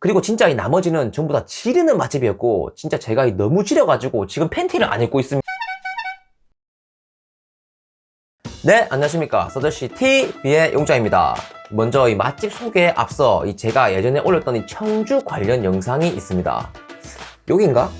그리고 진짜 이 나머지는 전부 다 지리는 맛집이었고 진짜 제가 이 너무 지려가지고 지금 팬티를 안 입고 있습니다. 네, 안녕하십니까. 서더시 TV의 용장입니다. 먼저 이 맛집 소개에 앞서 이 제가 예전에 올렸던 이 청주 관련 영상이 있습니다. 여긴가?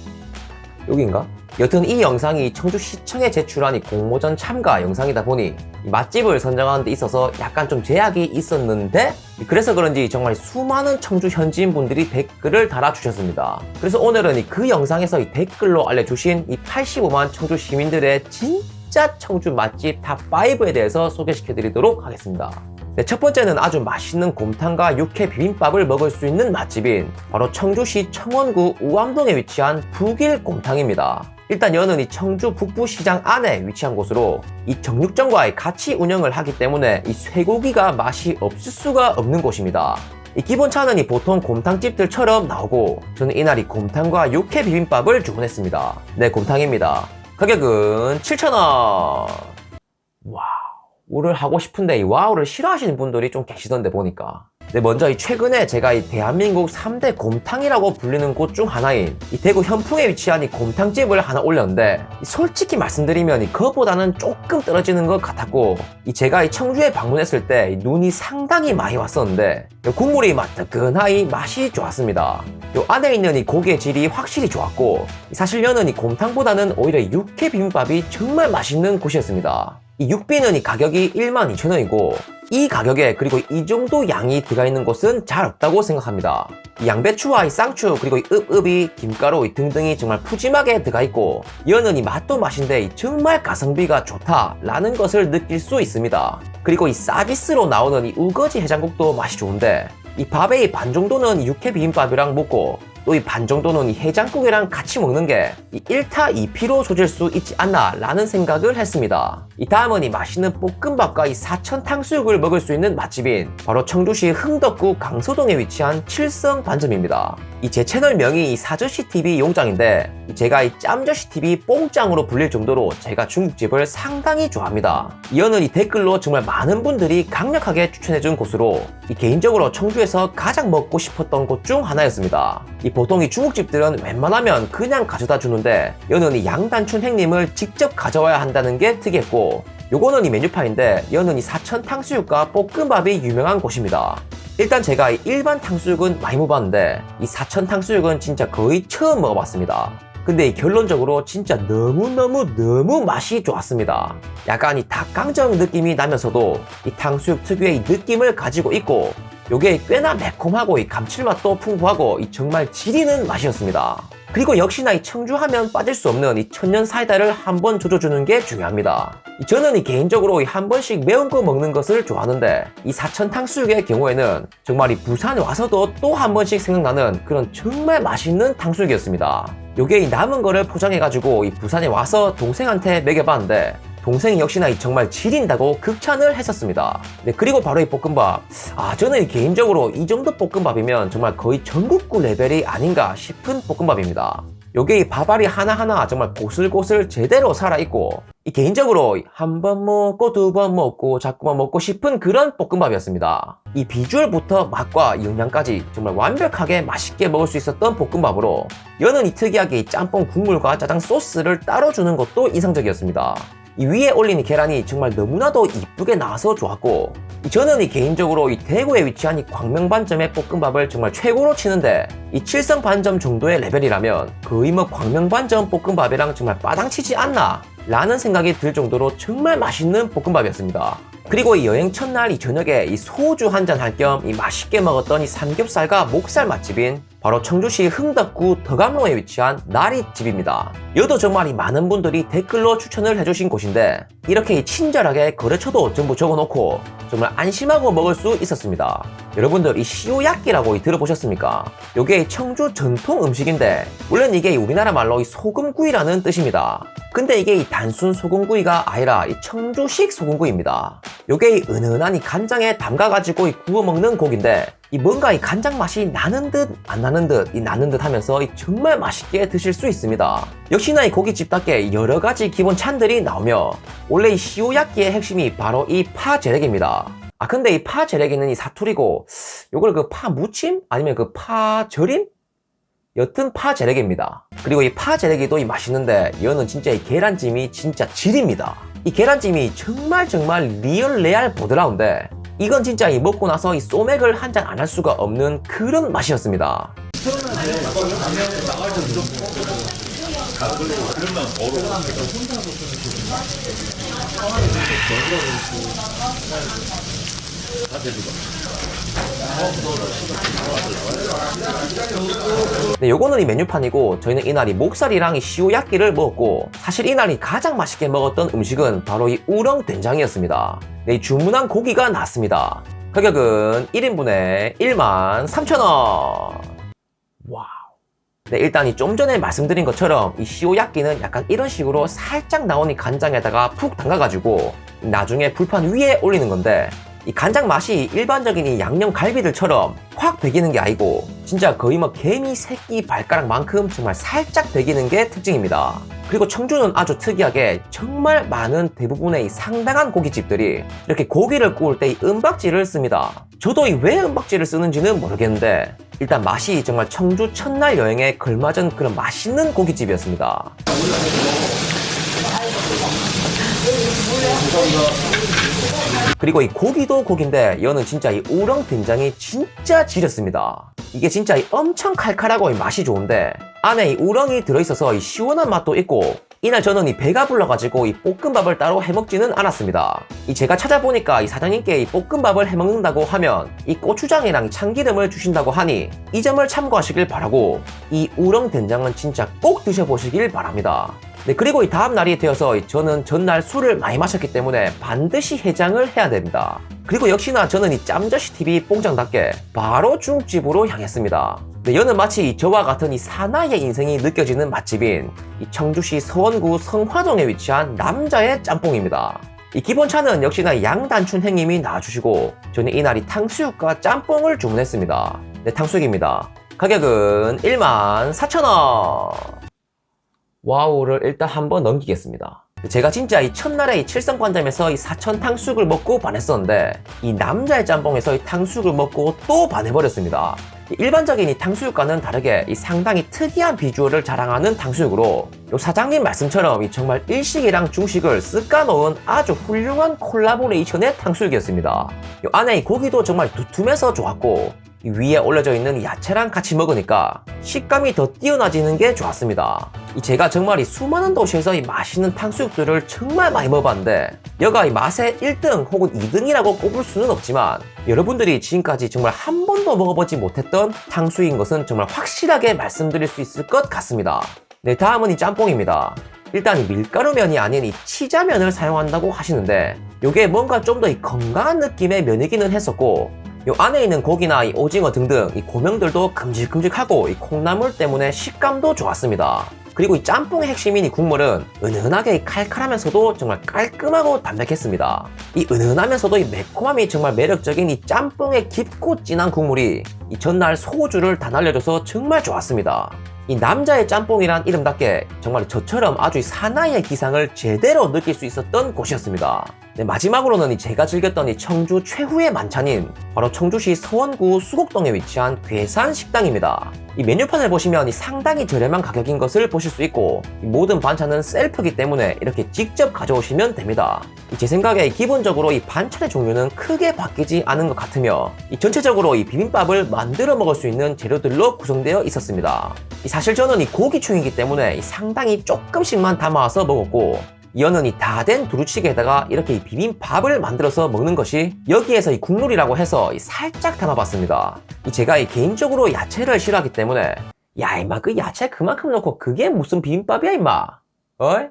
여긴가? 여튼 이 영상이 청주시청에 제출한 이 공모전 참가 영상이다 보니 이 맛집을 선정하는 데 있어서 약간 좀 제약이 있었는데 그래서 그런지 정말 수많은 청주 현지인 분들이 댓글을 달아주셨습니다. 그래서 오늘은 이그 영상에서 이 댓글로 알려주신 이 85만 청주 시민들의 진짜 청주 맛집 탑5에 대해서 소개시켜 드리도록 하겠습니다. 네, 첫 번째는 아주 맛있는 곰탕과 육회 비빔밥을 먹을 수 있는 맛집인 바로 청주시 청원구 우암동에 위치한 북일 곰탕입니다. 일단 여는 이 청주 북부시장 안에 위치한 곳으로 이 정육점과의 같이 운영을 하기 때문에 이 쇠고기가 맛이 없을 수가 없는 곳입니다. 이 기본 차는 이 보통 곰탕집들처럼 나오고 저는 이날 이 곰탕과 육회 비빔밥을 주문했습니다. 네, 곰탕입니다. 가격은 7,000원. 와우. 우를 하고 싶은데 이 와우를 싫어하시는 분들이 좀 계시던데 보니까 네, 먼저 이 최근에 제가 이 대한민국 3대 곰탕이라고 불리는 곳 중 하나인 이 대구 현풍에 위치한 이 곰탕집을 하나 올렸는데 이 솔직히 말씀드리면 이 그것보다는 조금 떨어지는 것 같았고 이 제가 이 청주에 방문했을 때이 눈이 상당히 많이 왔었는데 이 국물이 막 뜨끈하이 맛이 좋았습니다. 요 안에 있는 이 고기의 질이 확실히 좋았고 사실 여는 이 곰탕보다는 오히려 육회 비빔밥이 정말 맛있는 곳이었습니다. 이 육비는 이 가격이 12,000원이고 이 가격에 그리고 이 정도 양이 들어가 있는 곳은 잘 없다고 생각합니다. 이 양배추와 이 쌍추 그리고 이 읍읍이 김가루 이 등등이 정말 푸짐하게 들어가 있고 여는 이 맛도 맛인데 이 정말 가성비가 좋다라는 것을 느낄 수 있습니다. 그리고 이 서비스로 나오는 이 우거지 해장국도 맛이 좋은데 이 밥의 이반 정도는 육회 비빔밥이랑 먹고 또 이 반 정도는 이 해장국이랑 같이 먹는 게 이 1타 2피로 조질 수 있지 않나 라는 생각을 했습니다. 이 다음은 이 맛있는 볶음밥과 이 사천 탕수육을 먹을 수 있는 맛집인 바로 청주시 흥덕구 강서동에 위치한 칠성 반점입니다. 이 제 채널 명이 이 사저씨 TV 용장인데 이 제가 이 짬저씨 TV 뽕짱으로 불릴 정도로 제가 중국집을 상당히 좋아합니다. 이어는 이 댓글로 정말 많은 분들이 강력하게 추천해준 곳으로 이 개인적으로 청주에서 가장 먹고 싶었던 곳 중 하나였습니다. 이 보통 이 중국집들은 웬만하면 그냥 가져다 주는데 여는 이 양단춘 행님을 직접 가져와야 한다는 게 특이했고 요거는 이 메뉴판인데 여는 이 사천 탕수육과 볶음밥이 유명한 곳입니다. 일단 제가 이 일반 탕수육은 많이 먹어봤는데 이 사천 탕수육은 진짜 거의 처음 먹어봤습니다. 근데 이 결론적으로 진짜 너무너무 너무 맛이 좋았습니다. 약간 이 닭강정 느낌이 나면서도 이 탕수육 특유의 이 느낌을 가지고 있고 요게 꽤나 매콤하고 이 감칠맛도 풍부하고 이 정말 지리는 맛이었습니다. 그리고 역시나 이 청주하면 빠질 수 없는 이 천년 사이다를 한 번 조져주는 게 중요합니다. 이 저는 이 개인적으로 이한 번씩 매운 거 먹는 것을 좋아하는데 이 사천 탕수육의 경우에는 정말 이 부산에 와서도 또 한 번씩 생각나는 그런 정말 맛있는 탕수육이었습니다. 요게 이 남은 거를 포장해가지고 이 부산에 와서 동생한테 먹여봤는데 동생이 역시나 이 정말 지린다고 극찬을 했었습니다. 네, 그리고 바로 이 볶음밥. 아, 저는 이 개인적으로 이 정도 볶음밥이면 정말 거의 전국구 레벨이 아닌가 싶은 볶음밥입니다. 이 밥알이 하나하나 정말 고슬고슬 제대로 살아있고, 이 개인적으로 한 번 먹고 두 번 먹고 자꾸만 먹고 싶은 그런 볶음밥이었습니다. 이 비주얼부터 맛과 영양까지 정말 완벽하게 맛있게 먹을 수 있었던 볶음밥으로, 여는 이 특이하게 이 짬뽕 국물과 짜장 소스를 따로 주는 것도 인상적이었습니다. 이 위에 올린 이 계란이 정말 너무나도 이쁘게 나와서 좋았고 이 저는 이 개인적으로 이 대구에 위치한 이 광명반점의 볶음밥을 정말 최고로 치는데 이 칠성 반점 정도의 레벨이라면 거의 뭐 광명반점 볶음밥이랑 정말 빠당치지 않나 라는 생각이 들 정도로 정말 맛있는 볶음밥이었습니다. 그리고 이 여행 첫날 이 저녁에 이 소주 한 잔 할 겸 이 맛있게 먹었던 이 삼겹살과 목살 맛집인 바로 청주시 흥덕구 덕암로에 위치한 나리집입니다. 여도 정말 이 많은 분들이 댓글로 추천을 해주신 곳인데 이렇게 이 친절하게 거래처도 전부 적어놓고 정말 안심하고 먹을 수 있었습니다. 여러분들 이 시오야끼라고 이 들어보셨습니까? 요게 이 청주 전통 음식인데 원래는 이게 이 우리나라 말로 이 소금구이라는 뜻입니다. 근데 이게 이 단순 소금구이가 아니라 이 청주식 소금구이입니다. 요게 이 은은한 이 간장에 담가가지고 이 구워 먹는 고기인데 이 뭔가 이 간장 맛이 나는 듯 안 나는 듯 이 나는 듯 하면서 이 정말 맛있게 드실 수 있습니다. 역시나 이 고깃집답게 여러 가지 기본 찬들이 나오며 원래 이 시오야끼의 핵심이 바로 이 파제렉입니다. 아 근데 이 파 재래기는 이 사투리고 요걸 그 파 무침 아니면 그 파 절임? 여튼 파 재래기입니다. 그리고 이파 재래기도 이 맛있는데 이거는 진짜 이 계란찜이 진짜 질입니다. 이 계란찜이 정말 정말 리얼 레알 보드라운데 이건 진짜 이 먹고 나서 이 소맥을 한 잔 안 할 수가 없는 그런 맛이었습니다. 네, 요거는 이 메뉴판이고 저희는 이날이 목살이랑 이 시오야끼를 먹었고 사실 이날이 가장 맛있게 먹었던 음식은 바로 이 우렁 된장이었습니다. 네, 이 주문한 고기가 나왔습니다. 가격은 1인분에 1만 3천 원. 와우. 네, 일단 이 좀 전에 말씀드린 것처럼 이 시오야끼는 약간 이런 식으로 살짝 나온 이 간장에다가 푹 담가가지고 나중에 불판 위에 올리는 건데 이 간장 맛이 일반적인 이 양념 갈비들처럼 확 배기는 게 아니고 진짜 거의 뭐 개미 새끼 발가락만큼 정말 살짝 배기는 게 특징입니다. 그리고 청주는 아주 특이하게 정말 많은 대부분의 이 상당한 고깃집들이 이렇게 고기를 구울 때 이 은박지를 씁니다. 저도 이 왜 은박지를 쓰는지는 모르겠는데 일단 맛이 정말 청주 첫날 여행에 걸맞은 그런 맛있는 고깃집이었습니다. 그리고 이 고기도 고기인데 이거는 진짜 이 우렁 된장이 진짜 지렸습니다. 이게 진짜 이 엄청 칼칼하고 이 맛이 좋은데 안에 이 우렁이 들어있어서 이 시원한 맛도 있고 이날 저는 이 배가 불러가지고 이 볶음밥을 따로 해먹지는 않았습니다. 이 제가 찾아보니까 이 사장님께 이 볶음밥을 해먹는다고 하면 이 고추장이랑 참기름을 주신다고 하니 이 점을 참고하시길 바라고 이 우렁 된장은 진짜 꼭 드셔보시길 바랍니다. 네, 그리고 이 다음 날이 되어서 저는 전날 술을 많이 마셨기 때문에 반드시 해장을 해야 됩니다. 그리고 역시나 저는 이 짬저시 TV 뽕장답게 바로 중국집으로 향했습니다. 네, 여는 마치 저와 같은 이 사나이의 인생이 느껴지는 맛집인 이 청주시 서원구 성화동에 위치한 남자의 짬뽕입니다. 이 기본차는 역시나 양단춘 행님이 나와주시고 저는 이날이 탕수육과 짬뽕을 주문했습니다. 네, 탕수육입니다. 가격은 1만 4천원. 와우를 일단 한번 넘기겠습니다. 제가 진짜 이 첫날에 이 칠성관점에서 이 사천 탕수육을 먹고 반했었는데 이 남자의 짬뽕에서 이 탕수육을 먹고 또 반해버렸습니다. 일반적인 이 탕수육과는 다르게 이 상당히 특이한 비주얼을 자랑하는 탕수육으로 요 사장님 말씀처럼 이 정말 일식이랑 중식을 쓱까 놓은 아주 훌륭한 콜라보레이션의 탕수육이었습니다. 요 안에 이 고기도 정말 두툼해서 좋았고 이 위에 올려져 있는 야채랑 같이 먹으니까 식감이 더 뛰어나지는 게 좋았습니다. 이 제가 정말 이 수많은 도시에서 이 맛있는 탕수육들을 정말 많이 먹어봤는데 여가 이 맛의 1등 혹은 2등이라고 꼽을 수는 없지만 여러분들이 지금까지 정말 한 번도 먹어보지 못했던 탕수육인 것은 정말 확실하게 말씀드릴 수 있을 것 같습니다. 네, 다음은 이 짬뽕입니다. 일단 이 밀가루면이 아닌 이 치자면을 사용한다고 하시는데 이게 뭔가 좀 더 이 건강한 느낌의 면이기는 했었고 요 안에 있는 고기나 이 오징어 등등 이 고명들도 큼직큼직하고 이 콩나물 때문에 식감도 좋았습니다. 그리고 이 짬뽕의 핵심인 이 국물은 은은하게 칼칼하면서도 정말 깔끔하고 담백했습니다. 이 은은하면서도 이 매콤함이 정말 매력적인 이 짬뽕의 깊고 진한 국물이 이 전날 소주를 다 날려줘서 정말 좋았습니다. 이 남자의 짬뽕이란 이름답게 정말 저처럼 아주 사나이의 기상을 제대로 느낄 수 있었던 곳이었습니다. 네, 마지막으로는 제가 즐겼던 이 청주 최후의 만찬인 바로 청주시 서원구 수곡동에 위치한 괴산 식당입니다. 이 메뉴판을 보시면 이 상당히 저렴한 가격인 것을 보실 수 있고 모든 반찬은 셀프기 때문에 이렇게 직접 가져오시면 됩니다. 제 생각에 기본적으로 이 반찬의 종류는 크게 바뀌지 않은 것 같으며 이 전체적으로 이 비빔밥을 만들어 먹을 수 있는 재료들로 구성되어 있었습니다. 사실 저는 이 고기충이기 때문에 상당히 조금씩만 담아와서 먹었고 이어는 이다 된 두루치기에다가 이렇게 이 비빔밥을 만들어서 먹는 것이 여기에서 이 국물이라고 해서 이 살짝 담아봤습니다. 이 제가 이 개인적으로 야채를 싫어하기 때문에 야 임마 그 야채 그만큼 넣고 그게 무슨 비빔밥이야 임마 어이?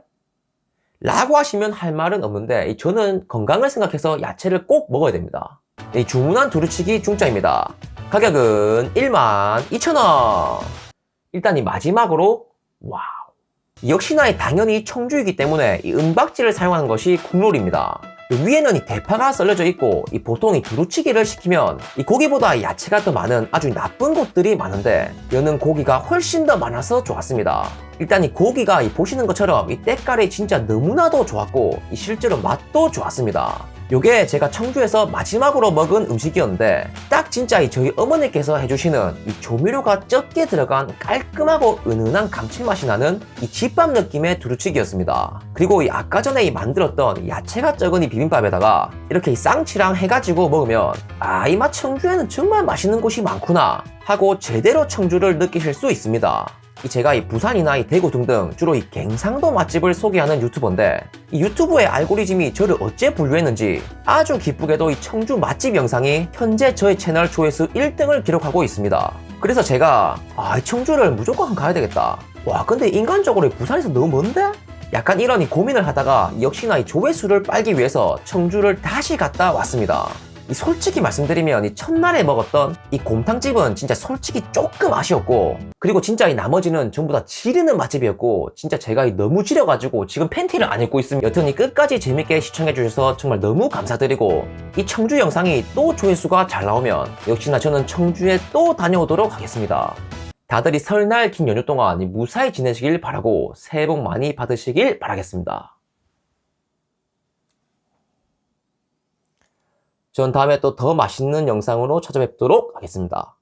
라고 하시면 할 말은 없는데 저는 건강을 생각해서 야채를 꼭 먹어야 됩니다. 이 주문한 두루치기 중짜입니다. 가격은 1만 2천원. 일단 이 마지막으로 와 역시나 당연히 청주이기 때문에 이 은박지를 사용하는 것이 국룰입니다. 위에는 이 대파가 썰려져 있고 이 보통 이 두루치기를 시키면 이 고기보다 야채가 더 많은 아주 나쁜 곳들이 많은데 여는 고기가 훨씬 더 많아서 좋았습니다. 일단 이 고기가 이 보시는 것처럼 이 때깔이 진짜 너무나도 좋았고 이 실제로 맛도 좋았습니다. 요게 제가 청주에서 마지막으로 먹은 음식이었는데 딱 진짜 이 저희 어머니께서 해주시는 이 조미료가 적게 들어간 깔끔하고 은은한 감칠맛이 나는 이 집밥 느낌의 두루치기였습니다. 그리고 이 아까 전에 이 만들었던 이 야채가 적은 이 비빔밥에다가 이렇게 이 쌍치랑 해가지고 먹으면 아 이맛 청주에는 정말 맛있는 곳이 많구나 하고 제대로 청주를 느끼실 수 있습니다. 이 제가 이 부산이나 이 대구 등등 주로 이 갱상도 맛집을 소개하는 유튜버인데 이 유튜브의 알고리즘이 저를 어째 분류했는지 아주 기쁘게도 이 청주 맛집 영상이 현재 저의 채널 조회수 1등을 기록하고 있습니다. 그래서 제가 아, 이 청주를 무조건 가야 되겠다. 와, 근데 인간적으로 이 부산에서 너무 먼데? 약간 이런 이 고민을 하다가 역시나 이 조회수를 빨기 위해서 청주를 다시 갔다 왔습니다. 이 솔직히 말씀드리면 이 첫날에 먹었던 이 곰탕집은 진짜 솔직히 조금 아쉬웠고 그리고 진짜 이 나머지는 전부 다 지르는 맛집이었고 진짜 제가 이 너무 지려가지고 지금 팬티를 안 입고 있으면 여튼 이 끝까지 재밌게 시청해 주셔서 정말 너무 감사드리고 이 청주 영상이 또 조회수가 잘 나오면 역시나 저는 청주에 또 다녀오도록 하겠습니다. 다들 이 설날 긴 연휴 동안 이 무사히 지내시길 바라고 새해 복 많이 받으시길 바라겠습니다. 전 다음에 또 더 맛있는 영상으로 찾아뵙도록 하겠습니다.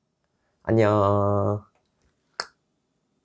안녕.